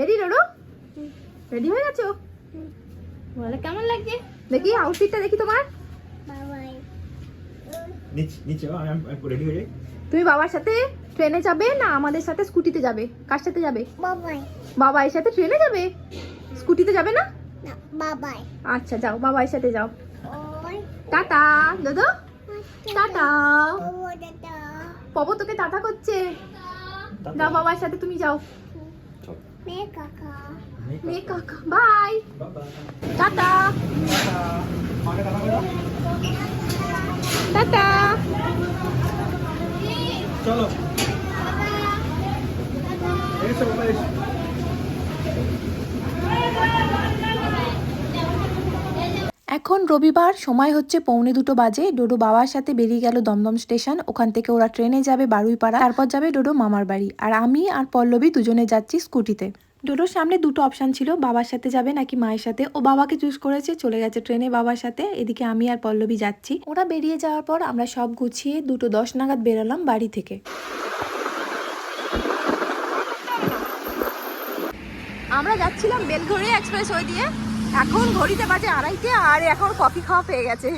Ready রোডো ready হয়ে গেছো বলে কেমন লাগছে দেখি আউটফিটটা দেখি তোমার বাবাই নিচে নিচে আমি আমি রেডি হয়ে যাই তুমি বাবার সাথে ট্রেনে যাবে না আমাদের সাথে স্কুটিতে যাবে কার সাথে যাবে বাবাই বাবার সাথে ট্রেনে যাবে স্কুটিতে যাবে না বাবাই আচ্ছা যাও বাবার সাথে যাও টাটা দাদা টাটা পবো তোকে টাটা করছে যাও বাবার সাথে তুমি যাও মে কাকা মে কাকা বাই। টাটা চলো এসো বাবা এখন রবিবার, সময় হচ্ছে পৌনে দুটো বাজে। ডোডো বাবার সাথে বেরিয়ে গেল দমদম স্টেশন। ওখান থেকে ওরা ট্রেনে যাবে বারুইপাড়া। তারপর যাবে ডোডো মামার বাড়ি। আর আমি আর পল্লবী দুজনে যাচ্ছি স্কুটিতে। ডোডোর সামনে দুটো অপশান ছিল। বাবার সাথে যাবে নাকি মায়ের সাথে। ও বাবাকে চুজ করেছে, চলে গেছে ট্রেনে বাবার সাথে। এদিকে আমি আর পল্লবী যাচ্ছি। ওরা বেরিয়ে যাওয়ার পর আমরা সব গুছিয়ে দুটো দশ নাগাদ বেরোলাম বাড়ি থেকে। আমরা যাচ্ছিলাম বেলঘড়ি এক্সপ্রেস ওই দিয়ে। এখন ঘড়িতে বাজে আড়াইটে আর এখন কফি খাওয়া পেয়ে গেছে।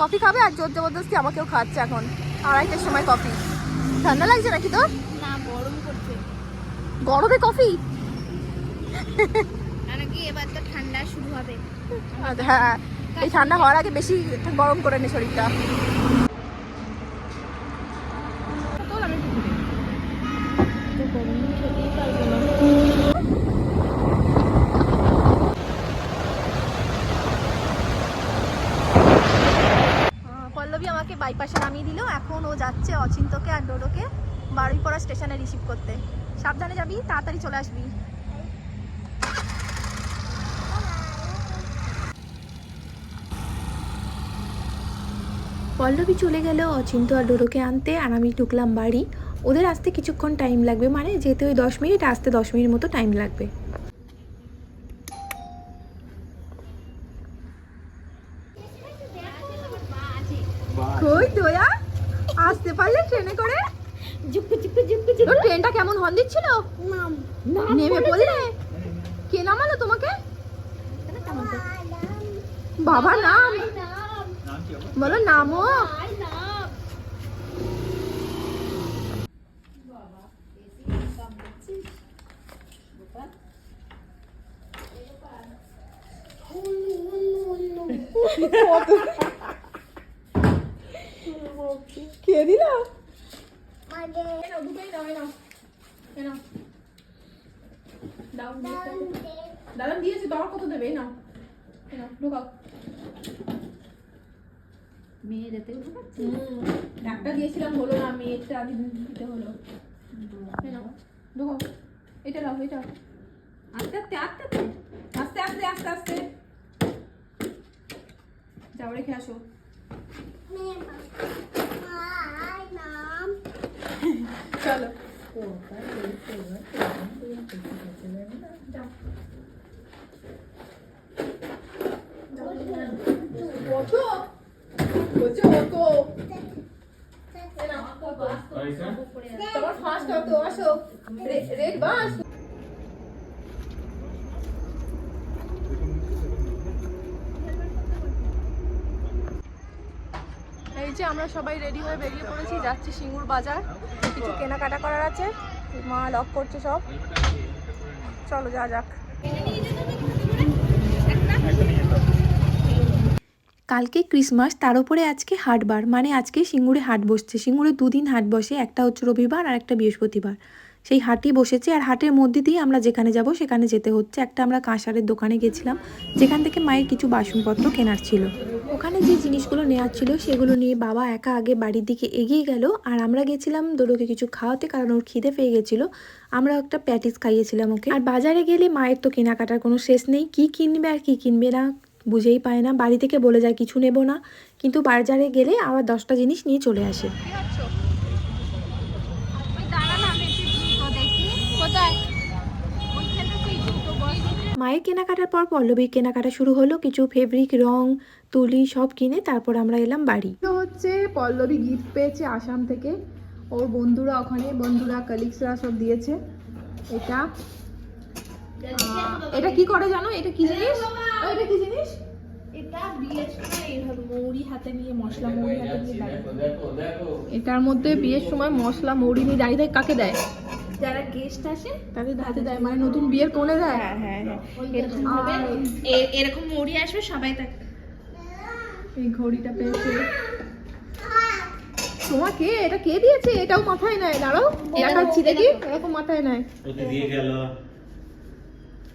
কফি খাবে আর জোর জবরদস্তি আমাকেও খাওয়াচ্ছে এখন। আড়াইটের সময় কফি। ঠান্ডা লাগছে নাকি তোর? না গরম করছে। গরমে কফি? এবার তো ঠান্ডা শুরু হবে। হ্যাঁ এই ঠান্ডা হওয়ার আগে বেশি গরম করে নে শরীরটা আহ, পল্লবী আমাকে বাইপাসে নামিয়ে দিল। এখন ও যাচ্ছে অচিন্তকে আর ডোডোকে বারুইপাড়া স্টেশনে রিসিভ করতে। সাবধানে যাবি, তাড়াতাড়ি চলে আসবি। পল্লবী চলে গেল অচিন্ত আর ডোডোকে আনতে আর আমি ঢুকলাম বাড়ি। ওদের আসতে কিছুক্ষণ টাইম লাগবে মানে যেতে ওই দশ মিনিট, আসতে দশ মিনিট মতো টাইম লাগবে। কই তোয়া আসতে পারলে ট্রেনে করে? জুকু জুকু জুকু তোর ট্রেনটা কেমন হর্ন দিচ্ছিল? নাম। নেমে পড়লে কে নামালো তোমাকে? বাবা নাম। নাম। কি বাবা? কে দিল? দাদা দিয়েছে। তোমার কত দেবে? নাও ঢোকাও। হুম, ডাক্তার দিয়েছিলাম হলো না মেয়েটা আগে দিতে হলো। ঢোকাও। এটা নাও এটা আস্তে আস্তে আস্তে আস্তে। আস্তে আস্তে আস্তে যাও রেখে আসো নাম চলো যাও। ওঠো ওঠো ওঠো এই নাও, তোমার ফার্স্ট অটো আসো। Red bus. এই যে আমরা সবাই রেডি হয়ে বেরিয়ে পড়েছি যাচ্ছি সিঙ্গুর বাজার। কিছু কেনাকাটা করার আছে মা লক করছে সব। চলো যা যাক। কালকে ক্রিসমাস, তার উপরে আজকে হাটবার। মানে আজকে সিঙ্গুরে হাট বসছে। সিঙ্গুরে দুদিন হাট বসে, একটা হচ্ছে রবিবার আর একটা বৃহস্পতিবার। সেই হাটই বসেছে আর হাটের মধ্যে দিয়ে আমরা যেখানে যাব, সেখানে যেতে হচ্ছে। একটা আমরা কাঁসারের দোকানে গেছিলাম, যেখান থেকে মায়ের কিছু বাসনপত্র কেনার ছিল। ওখানে যে জিনিসগুলো নেওয়ার ছিল, সেগুলো নিয়ে বাবা একা আগে বাড়ির দিকে এগিয়ে গেল। আর আমরা গেছিলাম দোলোকে কিছু খাওয়াতে, কারণ ওর খিদে পেয়ে গেছিল। আমরা একটা প্যাটিস খাইয়েছিলাম ওকে। আর বাজারে গেলে মায়ের তো কেনাকাটার কোনো শেষ নেই। কি কিনবে আর কি কিনবে না? বুঝেই পায় না। বাড়ি থেকে বলে যায়, কিছু নেব না। কিন্তু বাজারে গেলে আবার দশটা জিনিস নিয়ে চলে আসে। মায়ের কেনাকাটার পর পল্লবীর কেনাকাটা শুরু হলো। কিছু ফেব্রিক রং, তুলি সব কিনে তারপর আমরা এলাম বাড়ি। হচ্ছে পল্লবী গিফট পেয়েছে আসাম থেকে। ওর বন্ধুরা ওখানে, বন্ধুরা কালিগসরা সব দিয়েছে। এটা এটা কি করে জানো? এটা কি জিনিস? এটা কি জিনিস? এটা বিয়ের সময় এইভাবে মৌরি হাতে নিয়ে মশলা মৌরি হাতে নিয়ে এটার মধ্যে বিয়ের সময় মশলা মৌরি নিয়ে দাঁড়িয়ে দেয় কাকে দেয়? যারা গেস্ট আসে তাদের হাতে দেয় মানে নতুন বিয়ের কোণে দেয়। হ্যাঁ হ্যাঁ হ্যাঁ। এরকম ভাবে এরকম মৌরি আসবে সবাই তাকে এই ঘড়িটা পেয়েছে। তোমাকে এটা কে দিয়েছে? এটাও মাথায় নেয় দাঁড়াও। দেখি এরকম মাথায় নেয়। দিয়ে গেল।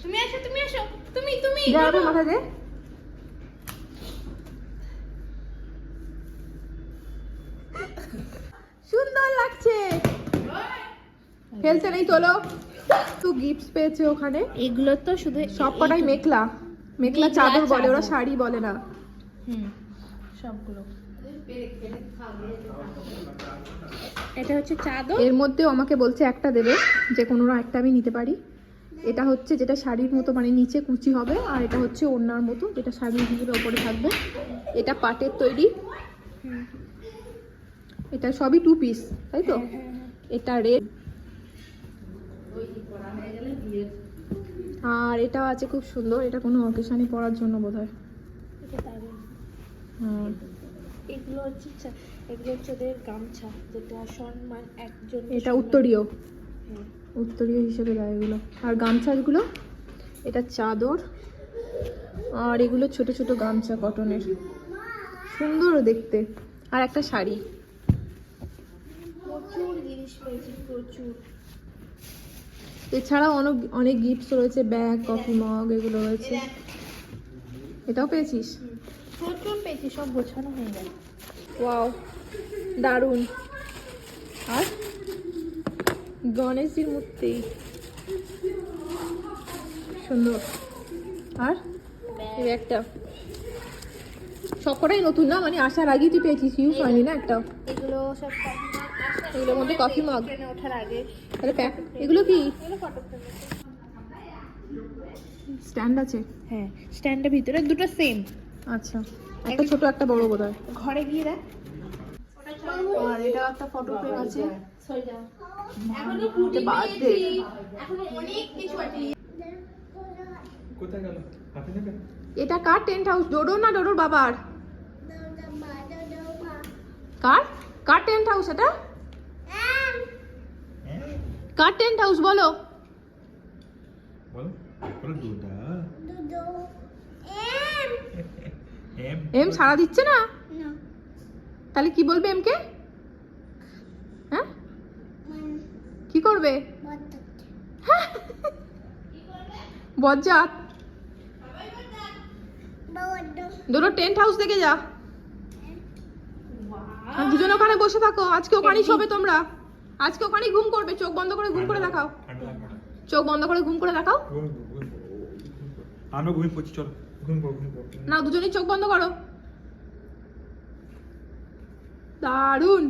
তুমি আসো তুমি আসো। তুমি তুমি দাঁড়াবো মাথায় দে। সুন্দর লাগছে। ফেলতে নেই তোলো। তো গিফটস পেয়েছে ওখানে। এগুলো তো শুধু সব কটাই মেঘলা মেঘলা মেঘলা চাদর বলে ওরা শাড়ি বলে না। হুম সবগুলো। এটা হচ্ছে চাদর? এর মধ্যেও আমাকে বলছে একটা দেবে যে কোনো একটা আমি নিতে পারি। এটা হচ্ছে যেটা শাড়ির মতো মানে নিচে কুচি হবে আর এটা হচ্ছে ওড়নার মতো যেটা শাড়ির হিসেবে ওপরে থাকবে। এটা পাটের তৈরি। এটা সবই টু পিস তাই তো? এটা রেড আর এটাও আছে খুব সুন্দর এটা কোনো অকেশনে পরার জন্য বোধ হয়। এটা এগুলো হচ্ছে এগুলো হচ্ছে ওদের গামছা যেটা সম্মান একজন এটা উত্তরীয়। উত্তরীয় হিসেবে দেয় এগুলো আর গামছাগুলো এটা চাদর আর এগুলো ছোট ছোট গামছা কটনের। সুন্দর দেখতে। আর একটা শাড়ি। প্রচুর জিনিস পেয়েছি প্রচুর। এছাড়াও অনেক অনেক গিফটস রয়েছে ব্যাগ কফি মগ এগুলো রয়েছে। এটাও পেয়েছিস? প্রচুর পেয়েছি সব গোছানো হয়ে ওয়াও দারুণ। আর গণেশজির মূর্তি। সুন্দর। আর? একটা। সবকটাই নতুন না? মানে আসার আগেই তুই পেয়েছিস ইউজ হয়নি না একটা? এগুলো সব এগুলোর মধ্যে কফি। ট্রেনে ওঠার আগে। তাহলে প্যাক এগুলো কি? স্ট্যান্ড আছে? হ্যাঁ স্ট্যান্ডের ভিতরে দুটো সেম। আচ্ছা। একটা ছোট একটা বড় বোধ হয় ঘরে গিয়ে দেখ। আর এটা একটা ফটো ফ্রেম আছে। সরে এটা এখনও অনেক কিছু আছে। কোথায় গেল? হাতে নেবে? এটা কার টেন্ট হাউস ডোডো না ডোডোর বাবার? কার? কার টেন্ট হাউস এটা? কার টেন্ট হাউস বলো? বল। বল দুদা এম এম সাড়া দিচ্ছে না। তাহলে কি বলবে এমকে হ্যাঁ কি করবে? বজ্জাত। দুটো টেন্ট হাউস দেখে যা। দুজন ওখানে বসে থাকো। আজকে ওখানেই শোবে তোমরা। আজকে ওখানেই ঘুম করবে। চোখ বন্ধ করে ঘুম করে দেখাও। চোখ বন্ধ করে ঘুম করে দেখাও। ঘুম ঘুম ঘুমিয়ে পড়ছি চল। ঘুম পড় ঘুম পড় না দুজনেই চোখ বন্ধ করো। দারুণ।